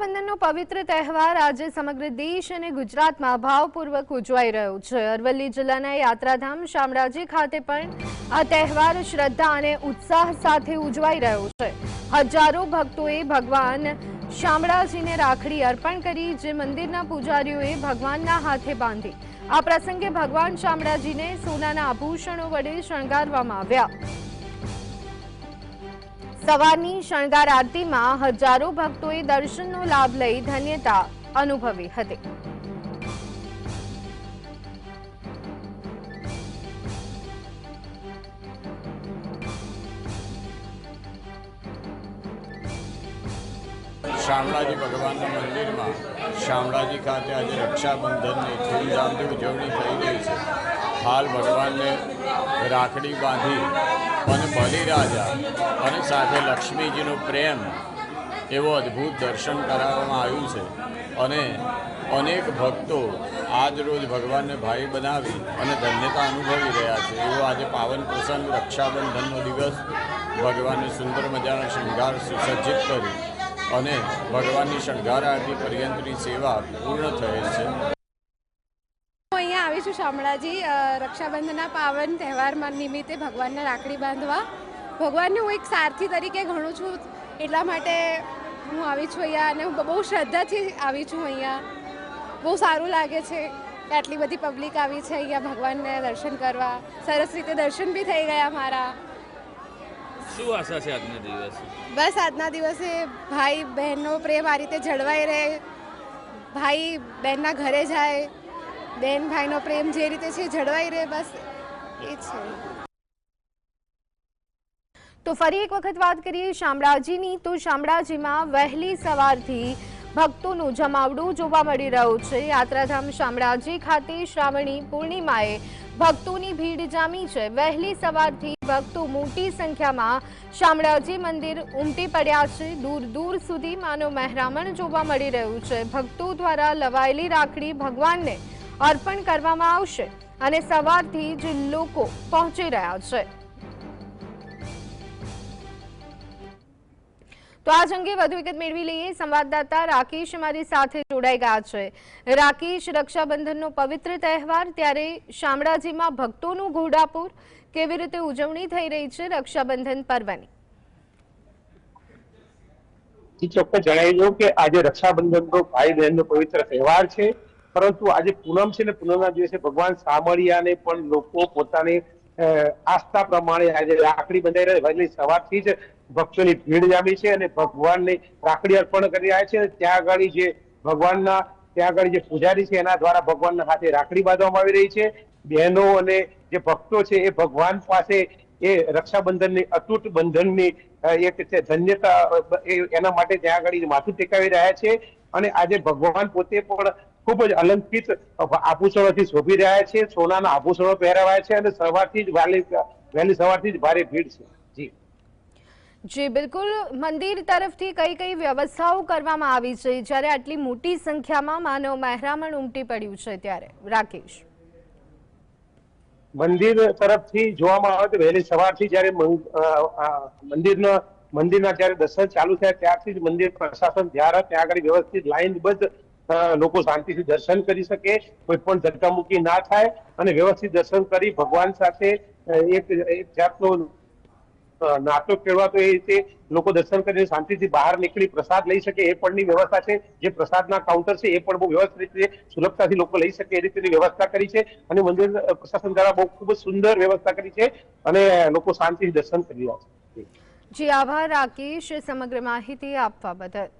રક્ષાબંધનનો પવિત્ર તહેવાર આજે સમગ્ર દેશ અને ગુજરાતમાં ભાવપૂર્વક ઉજવાઈ રહ્યો છે. અરવલ્લી જિલ્લાના યાત્રાધામ શામળાજી ખાતે પણ આ તહેવાર શ્રદ્ધા અને ઉત્સાહ સાથે ઉજવાઈ રહ્યો છે. હજારો ભક્તોએ ભગવાન શામળાજીને રાખડી અર્પણ કરી, જે મંદિરના પૂજારીઓએ ભગવાનના હાથે બાંધી. આ પ્રસંગે ભગવાન શામળાજીને સોનાના આભૂષણો વડે શણગારવામાં આવ્યા. સવારની શણગાર આરતીમાં હજારો ભક્તોએ દર્શનનો લાભ લઈ ધન્યતા અનુભવી હતી. શામળાજી ભગવાનના મંદિરમાં, શામળાજી ખાતે આજે રક્ષાબંધનની ધૂમધામથી ઉજવણી થઈ રહી છે. હાલ ભગવાનને રાખડી બાંધી અને બલિરાજા અને સાથે લક્ષ્મીજીનો પ્રેમ એવો અદ્ભુત દર્શન કરાવવામાં આવ્યું છે. અને અનેક ભક્તો આજ રોજ ભગવાનને ભાઈ બનાવી અને ધન્યતા અનુભવી રહ્યા છે. એવો આજે પાવન પ્રસંગ, રક્ષાબંધનનો દિવસ ભગવાનને સુંદર મજાનો શૃંગાર સુસજ્જિત કરી અને ભગવાનની શણગાર આરતી પર્યંતની સેવા પૂર્ણ થયેલ છે. અહીંયા આવી છું શામળાજી રક્ષાબંધનના પાવન તહેવારમાં નિમિત્તે ભગવાનને રાખડી બાંધવા. ભગવાનને હું એક સારથી તરીકે ગણું છું એટલા માટે હું આવી છું અહીંયા અને હું બહુ શ્રદ્ધાથી આવી છું અહીંયા. બહુ સારું લાગે છે કે આટલી બધી પબ્લિક આવી છે અહીંયા ભગવાનને દર્શન કરવા. સરસ રીતે દર્શન બી થઈ ગયા મારા. શું આશા છે આજના દિવસે? બસ આજના દિવસે ભાઈ બહેનનો પ્રેમ આ રીતે જળવાઈ રહે. ભાઈ બહેનના ઘરે જાય. બેન ભાઈનો પ્રેમ જે રીતે છે, જળવાઈ રહે, બસ એ છે. તો ફરી એક વખત વાત કરીએ શામળાજીની. તો શામળાજીમાં વહેલી સવારથી ભક્તોનું જમાવડું જોવા મળી રહ્યું છે. યાત્રાધામ શામળાજી ખાતે શ્રાવણી પૂર્ણિમાએ ભક્તોની ભીડ જામી છે. વહેલી સવારથી ભક્તો મોટી સંખ્યામાં શામળાજી મંદિર ઉમટી પડ્યા છે. દૂર દૂર સુધી માનો મહેરામણ જોવા મળી રહ્યું છે. ભક્તો દ્વારા લવાયેલી રાખડી ભગવાનને અર્પણ કરવામાં આવશે અને સવારથી જ લોકો પહોંચી રહ્યા છે. તો આ અંગે વધુ વિગત મેળવી લઈએ. સંવાદદાતા રાકેશ અમારી સાથે જોડાઈ ગયા છે. રાકેશ, રક્ષાબંધનનો પવિત્ર તહેવાર, ત્યારે શામળાજીમાં ભક્તોનું ઘોડાપુર કેવી રીતે ઉજવણી થઈ રહી છે રક્ષાબંધન પર્વની? ચોક્કસ જણાવી દઉં કે આજે રક્ષાબંધનનો ભાઈ બહેનનો પવિત્ર તહેવાર છે. પરંતુ આજે પૂનમ છે ને પૂનમના દિવસે ભગવાન સામળિયાને પણ લોકો પોતાની આસ્થા પ્રમાણે આજે રાખડી બંધાઈ રહી વહેલી સવારથી જ ભક્તોની ભીડ જામી છે અને ભગવાનને રાખડી અર્પણ કરી રહ્યા છે. અને ત્યાં આગળ જે ભગવાનના, ત્યાં આગળ જે પૂજારી છે એના દ્વારા ભગવાનના હાથે રાખડી બાંધવામાં આવી રહી છે. બહેનો અને જે ભક્તો છે એ ભગવાન પાસે એ રક્ષાબંધનની અતૂટ બંધનની એક છે ધન્યતા એના માટે ત્યાં આગળ માથું ટેકાવી રહ્યા છે. અને આજે ભગવાન પોતે પણ ખૂબ જ અલંકિત આભૂષણોથી શોભી રહ્યા છે. સોનાના આભૂષણો પહેરાવાયા છે અને સવારથી જ વહેલી વહેલી સવારથી જ ભારે ભીડ છે. જી. જી બિલકુલ. મંદિર તરફથી કઈ કઈ વ્યવસ્થાઓ કરવામાં આવી છે? જ્યારે આટલી મોટી સંખ્યામાં માનવ મહેરામણ ઉમટી પડ્યું છે ત્યારે. રાકેશ. મંદિર તરફથી જોવામાં આવે તો વહેલી સવારથી જ્યારે મંદિરના મંદિરના જ્યારે દર્શન ચાલુ થયા ત્યારથી જ મંદિર પ્રશાસન દ્વારા ત્યાં આગળ વ્યવસ્થિત લાઈનબદ્ધ લોકો શાંતિથી દર્શન કરી શકે, કોઈ પણ ધક્કામુક્કી ના થાય અને વ્યવસ્થિત દર્શન કરી ભગવાન સાથે એક એક જાતનો નાતો કેળવાતો એ રીતે લોકો દર્શન કરીને શાંતિથી બહાર નીકળી પ્રસાદ લઈ શકે, એ પણની વ્યવસ્થા છે. જે પ્રસાદના કાઉન્ટર છે, એ પણ બહુ વ્યવસ્થિત રીતે સુલભતાથી લોકો લઈ શકે, એ રીતેની વ્યવસ્થા કરી છે. અને મંદિર પ્રશાસન દ્વારા બહુ ખૂબ જ સુંદર વ્યવસ્થા કરી છે અને લોકો શાંતિથી દર્શન કરી રહ્યા છે. જી, આભાર, રાકેશ, સમગ્ર માહિતી આપવા બદલ.